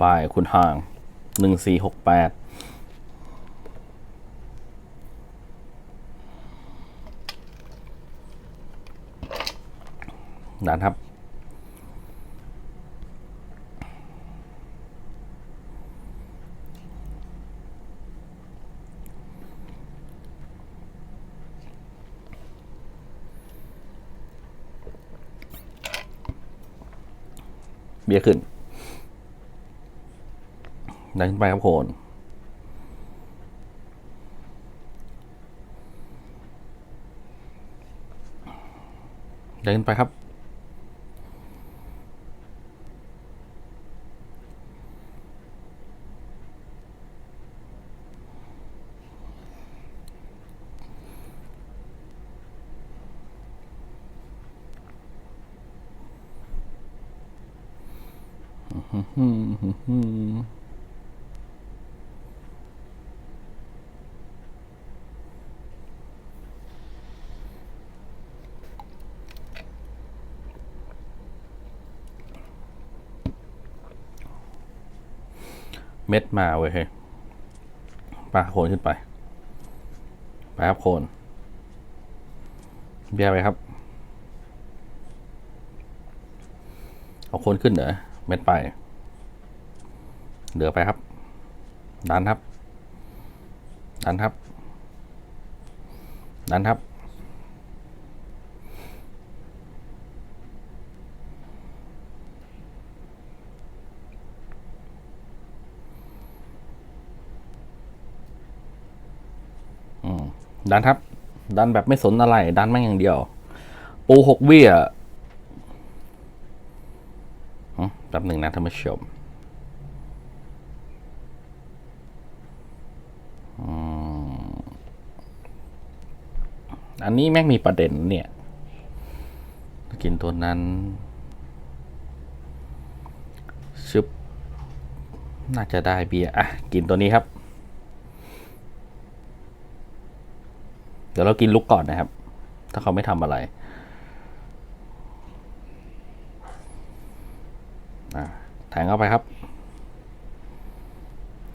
ไปคุณห่างหนึ่งสี่หกแปดดันครับ เบียขึ้น ดันขึ้นไปครับโคนเดินขึ้นไปครับ อืม เม็ดมาเว้ยเฮ้ยปลาโคนขึ้นไป ไปครับโคนเบียร์ไปครับ เอาโคนขึ้นเหรอเม็ดไป เหลือไปครับ ดันครับ ดันครับ ดันครับ อืม ดันครับ ดันแบบไม่สนอะไร ดันแม่งอย่างเดียว ปูหกเบี้ยอืมแป๊บหนึ่งนะท่านผู้ชอืมอันนี้แม่งมีประเด็นเนี่ย กินตัวนั้นชึบน่าจะได้เบียร์อะ กินตัวนี้ครับ เดี๋ยวเรากินลุกก่อนนะครับ ถ้าเขาไม่ทำอะไรแทงเข้าไปครับ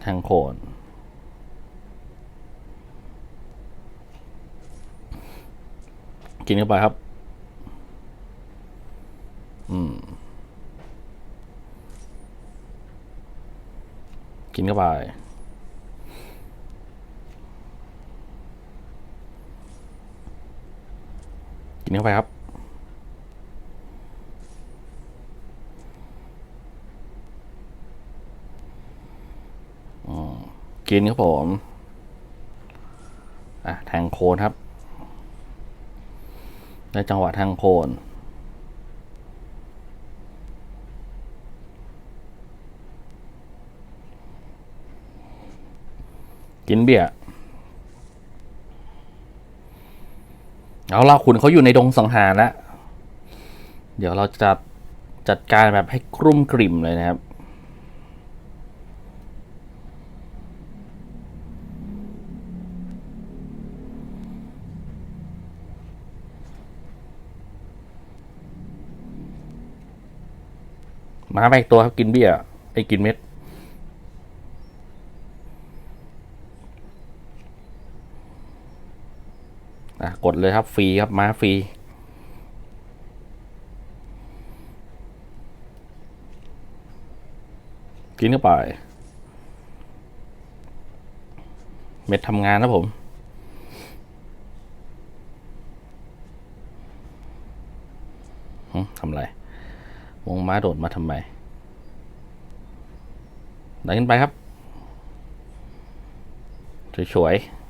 แทงโคนกินเข้าไปครับ อืม กินเข้าไป กิน เข้าไปครับอืมกินครับผม อะ แทงโคนครับในจังหวะแทงโคนกินเบียร์ เอาล่ะคุณเขาอยู่ในดงสังหารแล้ว เดี๋ยวเราจะจัดการแบบให้กรุ่มกริ่มเลยนะครับ มาไปอีกตัวครับกินเบี้ยไอ้กินเม็ด อะกดเลยครับฟรีครับม้าฟรีกินเข้าไป เม็ดทำงานนะผม ทำอะไร วงม้าโดดมาทำไมดันขึ้นไปครับ สวยๆ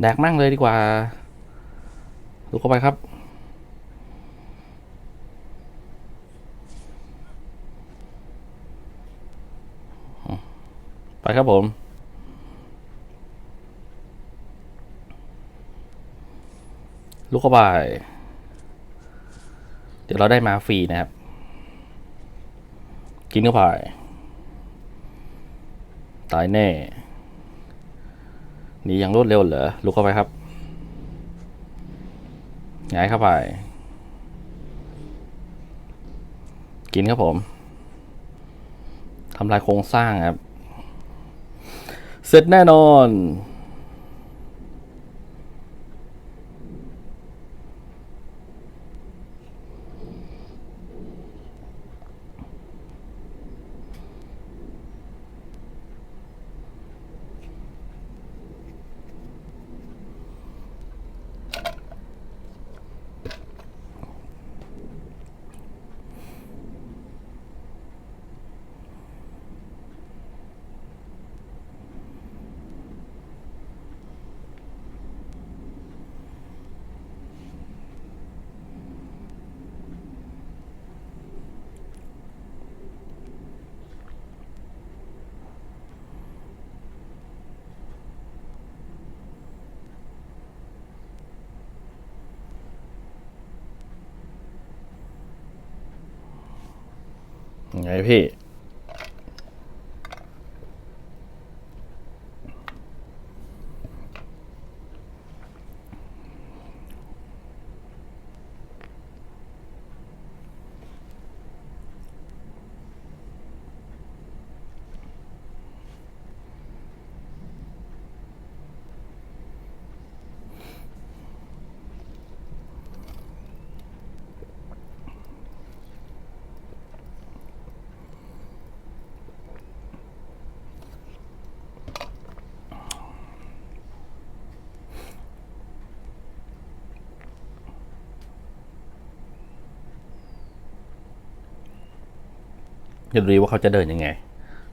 แดกมั่งเลยดีกว่าลุกเข้าไปครับ ไปครับผมลุกเข้าไป เดี๋ยวเราได้มาฟรีนะครับ กินเข้าไป ตายแน่ หนีอย่างรวดเร็วเหรอลุกเข้าไปครับย้ายเข้าไป กินครับผมทำลายโครงสร้างครับ เสร็จแน่นอน ไงพี่ จะดูว่าเขาจะเดินยังไง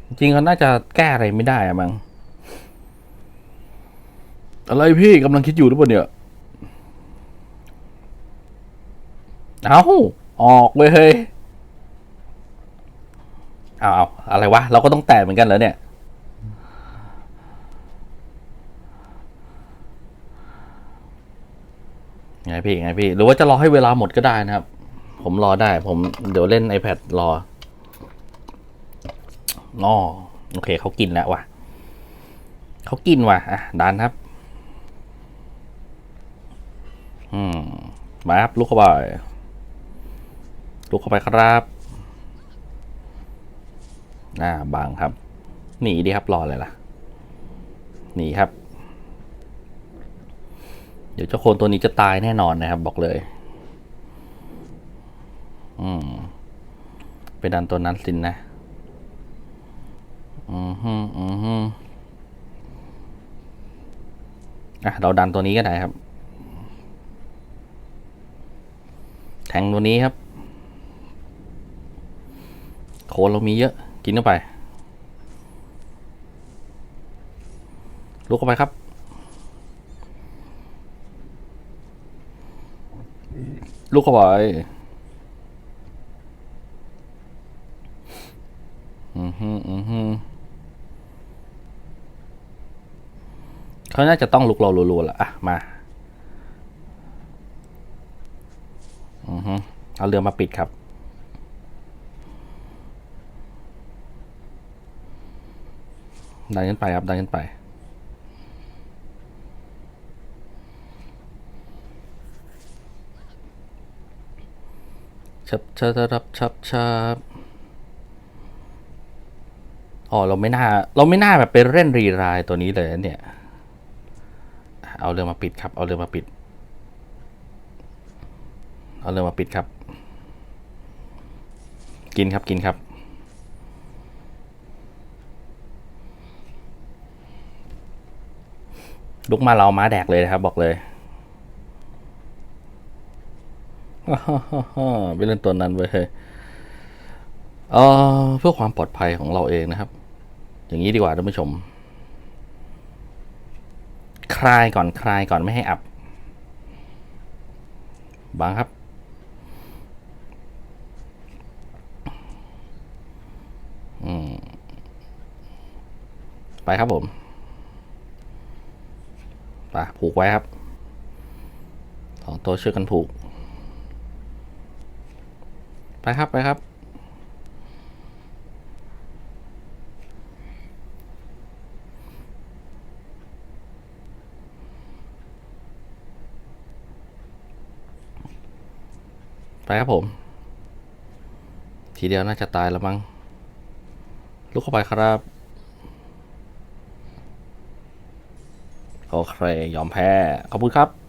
จริงเขาน่าจะแก้อะไรไม่ได้อะมั้งอะไรพี่กำลังคิดอยู่หรือเปล่าเนี่ยเอาออกเว้ยเฮ้ยเอาเอาอะไรวะ เราก็ต้องแตะเหมือนกันเหรอเนี่ยไงพี่ไงพี่ หรือว่าจะรอให้เวลาหมดก็ได้นะครับ ผมรอได้ ผมเดี๋ยวเล่น iPad รอ อ๋อโอเคเขากินแล้วว่ะเขากินว่ะอะดันครับ อืมมาครับลุกเข้าไปลุกเข้าไปครับ อ่าบางครับ หนีดีครับรออะไรล่ะ หนีครับ เดี๋ยวเจ้าโคนตัวนี้จะตายแน่นอนนะครับ บอกเลย อืม ไปดันตัวนั้นสินนะ อืมฮึอืมฮึอะ เราดันตัวนี้ก็ได้ครับ แทงตัวนี้ครับ โคนเรามีเยอะ กินเข้าไป ลุกเข้าไปครับ ลุกเข้าไปอืมฮึอืมฮึ เขาน่าจะต้องลุกเรารัวๆละอะ มา อือฮึเอาเรือมาปิดครับ ดันขึ้นไปครับดันขึ้นไป ชับชับชับชับชับอ๋อ เราไม่น่า เราไม่น่าแบบไปเล่นรีรายตัวนี้เลยเนี่ย เอาเรือมาปิดครับ เอาเรือมาปิด เอาเรือมาปิดครับ กินครับกินครับ ลุกมาเราม้าแดกเลยนะครับ บอกเลยไปเล่นตัวนั้นเว้ยเออเพื่อความปลอดภัยของเราเองนะครับ อย่างนี้ดีกว่าท่านผู้ชม คลายก่อนคลายก่อนไม่ให้อับบางครับอไปครับผมไปผูกไว้ครับสองตัวช่วยกันผูก ไปครับ ไปครับ ไปครับผม ทีเดียวน่าจะตายแล้วมั้งลุกเข้าไปครับโอเคยอมแพ้ ขอบคุณครับ